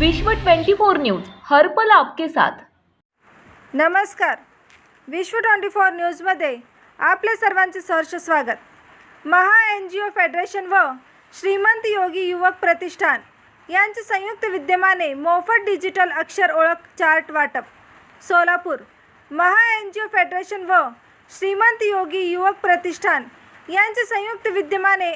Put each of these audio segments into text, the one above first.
विश्व 24 न्यूज हर पल आपके साथ. नमस्कार. विश्व ट्वेंटी फोर न्यूजमध्ये आपले सर्वांचे सहर्ष स्वागत. महा एन जी ओ फेडरेशन व श्रीमंत योगी युवक प्रतिष्ठान यांचे संयुक्त विद्यमाने मोफत डिजिटल अक्षर ओळख चार्ट वाटप. Solapur Maha N G O federation व श्रीमंत योगी युवक प्रतिष्ठान यांचे संयुक्त विद्यमाने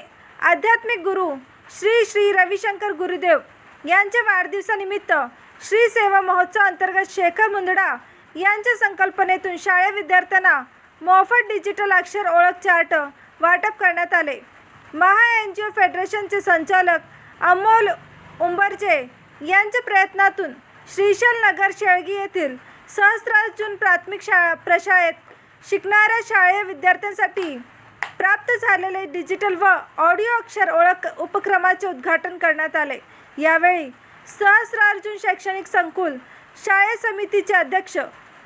आध्यात्मिक गुरु श्री श्री रविशंकर गुरुदेव यांच्या वाढदिवसानिमित्त श्री सेवा महोत्सव अंतर्गत शेखर मुंदडा यांच्या संकल्पनेतून शाळा विद्यार्थ्यांना मोफत डिजिटल अक्षर ओळख चार्ट वाटप करण्यात आले. महा एन जी ओ फेडरेशनचे संचालक अमोल उंबरजे यांच्या प्रयत्नातून श्रीशैल नगर शेळगी येथील सहस्त्रार्जुन प्राथमिक शाळा प्रशाळेत शिकणाऱ्या शाळेय विद्यार्थ्यांसाठी प्राप्त झालेले डिजिटल व ऑडिओ अक्षर ओळख उपक्रमाचे उद्घाटन करण्यात आले. यावेळी सहस्रार्जुन शैक्षणिक संकुल शाळे समितीचे अध्यक्ष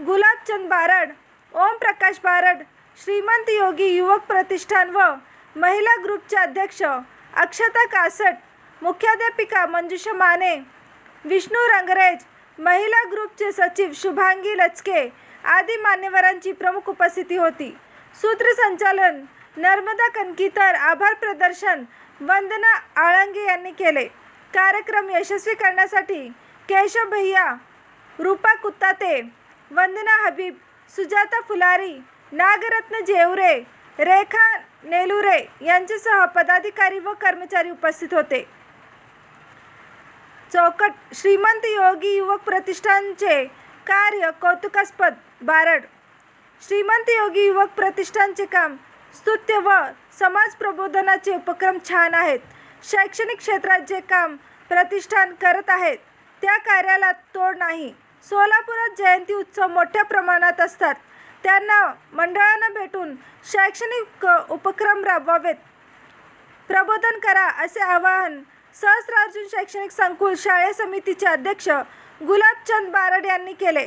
गुलाबचंद बारड ओम प्रकाश बारड श्रीमंत योगी युवक प्रतिष्ठान व महिला ग्रुपचे अध्यक्ष अक्षता कासट मुख्याध्यापिका मंजुषा माने विष्णू रंगरेज महिला ग्रुपचे सचिव शुभांगी लचके आदी मान्यवरांची प्रमुख उपस्थिती होती. सूत्रसंचालन नर्मदा कणकीतर आभार प्रदर्शन वंदना आळंगे यांनी केले. कार्यक्रम यशस्वी करण्यासाठी केशव भैया रूपा कुत्ताते वंदना हबीब सुजाता फुलारी नागरत्न जेवरे रेखा नेलुरे यांच्यासह पदाधिकारी व कर्मचारी उपस्थित होते. चौकट श्रीमंत योगी युवक प्रतिष्ठानचे कार्य कौतुकास्पद बारड. श्रीमंत योगी युवक प्रतिष्ठानचे काम स्तुत्य व समाज प्रबोधनाचे उपक्रम छान आहेत. शैक्षणिक क्षेत्रात जे काम प्रतिष्ठान करत आहेत त्या कार्याला तोड नाही. सोलापुरात जयंती उत्सव मोठ्या प्रमाणात असतात. त्यांना मंडळांना भेटून शैक्षणिक उपक्रम राबवावेत. प्रबोधन करा असे आवाहन सहस्रार्जुन शैक्षणिक संकुल शाळे समितीचे अध्यक्ष गुलाबचंद बारड यांनी केले.